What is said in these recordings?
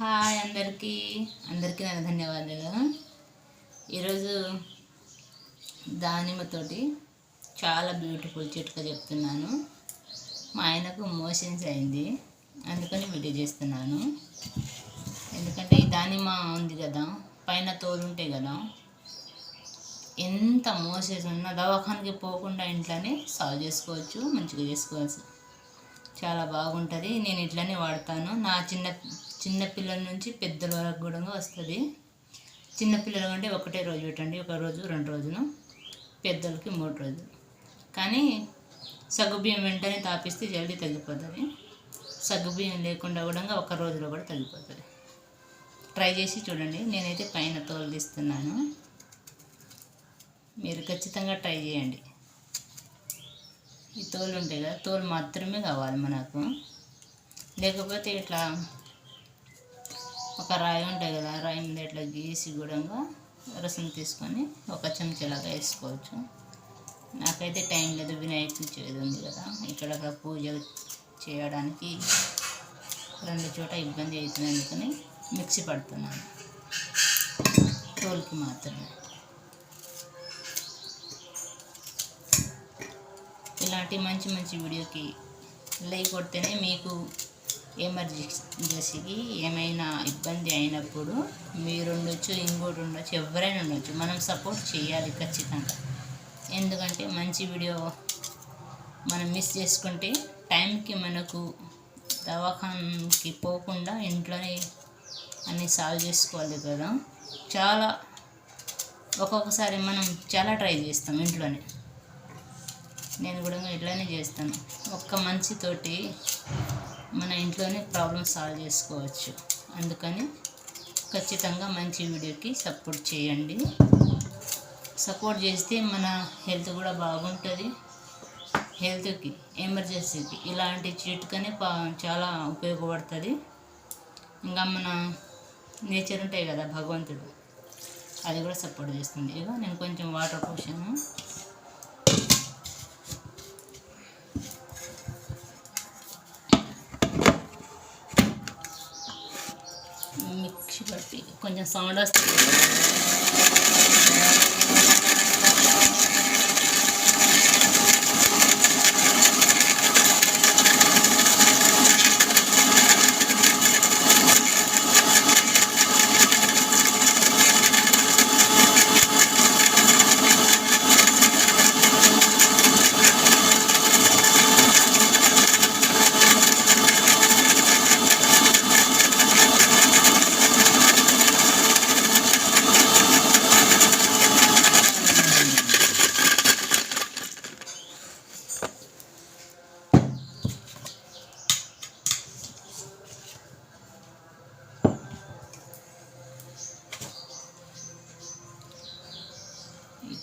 Hi అందరికీ. అందరికీ నా ధన్యవాదాలు. ఈరోజు దానిమ్మతోటి చాలా బ్యూటిఫుల్ చిట్కా చెప్తున్నాను. మా ఆయనకు మోషన్స్ అయింది. అందుకని వీడియో చేస్తున్నాను. ఎందుకంటే ఈ దానిమ్మ ఉంది కదా పైన తోలుంటే కదా ఎంత మోషన్స్ ఉన్నా దవాఖానకి పోకుండా ఇంట్లోనే సాల్వ్ చేసుకోవచ్చు మంచిగా చేసుకోవచ్చు. చాలా బాగుంటుంది. నేను ఇట్లనే వాడతాను. నా చిన్న చిన్న పిల్లల నుంచి పెద్దల వరకు కూడా వస్తుంది. చిన్నపిల్లలు అంటే ఒకటే రోజు పెట్టండి. ఒక రోజు రెండు రోజులు. పెద్దలకి మూడు రోజులు. కానీ సగ్గుబియ్యం వెంటనే తాపిస్తే జల్దీ తగ్గిపోతుంది. సగ్గుబియ్యం లేకుండా కూడా ఒక రోజులో కూడా తగ్గిపోతుంది. ట్రై చేసి చూడండి. నేనైతే పైన తోలు తీస్తున్నాను. మీరు ఖచ్చితంగా ట్రై చేయండి. ఈ తోలు ఉంటాయి కదా తోలు మాత్రమే కావాలి మనకు. లేకపోతే ఇట్లా ఒక రాయి ఉంటాయి కదా రాయి మీద ఇట్లా గీసి కూడా రసం తీసుకొని ఒక చెంచాలాగా వేసుకోవచ్చు. నాకైతే టైం లేదు వినాయకుడు చేదు ఉంది కదా. ఇక్కడ పూజ చేయడానికి రెండు చోట ఇబ్బంది అవుతుంది అందుకని మిక్సీ పడుతున్నాను. తోలుకి మాత్రమే. ఇలాంటి మంచి మంచి వీడియోకి లైక్ కొడితేనే మీకు ఎమర్జెన్సీకి ఏమైనా ఇబ్బంది అయినప్పుడు మీరు ఉండొచ్చు ఇంకోటి ఉండొచ్చు ఎవరైనా ఉండొచ్చు. మనం సపోర్ట్ చేయాలి ఖచ్చితంగా. ఎందుకంటే మంచి వీడియో మనం మిస్ చేసుకుంటే టైంకి మనకు దవాఖానకి పోకుండా ఇంట్లోనే అన్నీ సాల్వ్ చేసుకోవాలి కదా. చాలా ఒక్కొక్కసారి మనం చాలా ట్రై చేస్తాం ఇంట్లోనే. నేను కూడా ఇట్లానే చేస్తాను. ఒక్క మంచితోటి మన ఇంట్లోనే ప్రాబ్లమ్ సాల్వ్ చేసుకోవచ్చు. అందుకని ఖచ్చితంగా మంచి వీడియోకి సపోర్ట్ చేయండి. సపోర్ట్ చేస్తే మన హెల్త్ కూడా బాగుంటుంది. హెల్త్కి ఎమర్జెన్సీకి ఇలాంటి చిట్కనే చాలా ఉపయోగపడుతుంది. ఇంకా మన నేచర్ ఉంటాయి కదా భగవంతుడు అది కూడా సపోర్ట్ చేస్తుంది. ఇక నేను కొంచెం వాటర్ పోసాను మిక్సీ పట్టి కొంచెం సౌండ్ వస్తుంది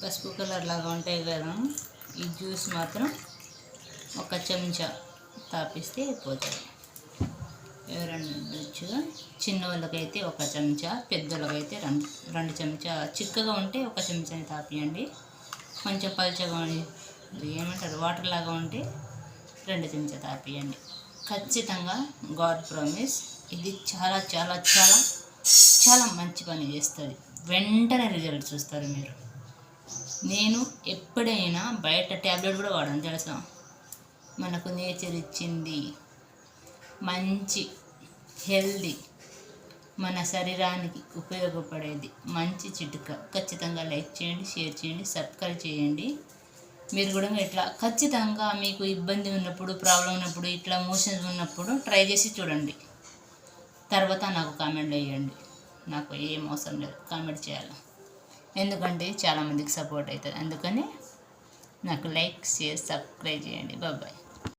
పసుపు కలర్ లాగా ఉంటాయి కదా. ఈ జ్యూస్ మాత్రం ఒక చెంచా తాపిస్తే అయిపోతుంది ఎవరన్నా చిన్న వాళ్ళకైతే ఒక చెంచా పెద్దోళ్ళకైతే రెండు రెండు చెంచా. చిక్కగా ఉంటే ఒక చెంచాని తాపియండి. కొంచెం పల్చగా ఏమంటారు వాటర్ లాగా ఉంటే రెండు చెంచా తాపియండి. ఖచ్చితంగా గాడ్ ప్రామిస్ ఇది చాలా చాలా చాలా చాలా మంచి పని చేస్తుంది. వెంటనే రిజల్ట్ చూస్తారు మీరు. నేను ఎప్పుడైనా బయట ట్యాబ్లెట్ కూడా వాడను తెలుసా? మనకు నేచర్ ఇచ్చింది. మంచి హెల్దీ మన శరీరానికి ఉపయోగపడేది. మంచి చిటుక. ఖచ్చితంగా లైక్ చేయండి షేర్ చేయండి సబ్స్క్రైబ్ చేయండి. మీరు కూడా ఇట్లా ఖచ్చితంగా మీకు ఇబ్బంది ఉన్నప్పుడు ప్రాబ్లం ఉన్నప్పుడు ఇట్లా మోషన్స్ ఉన్నప్పుడు ట్రై చేసి చూడండి. తర్వాత నాకు కామెంట్ వేయండి. నాకు ఏం అవసరం లేదు. కామెంట్ చేయాలి. ఎందుకంటే చాలామందికి సపోర్ట్ అవుతుంది. అందుకని నాకు లైక్ షేర్ సబ్స్క్రైబ్ చేయండి. బాబాయ్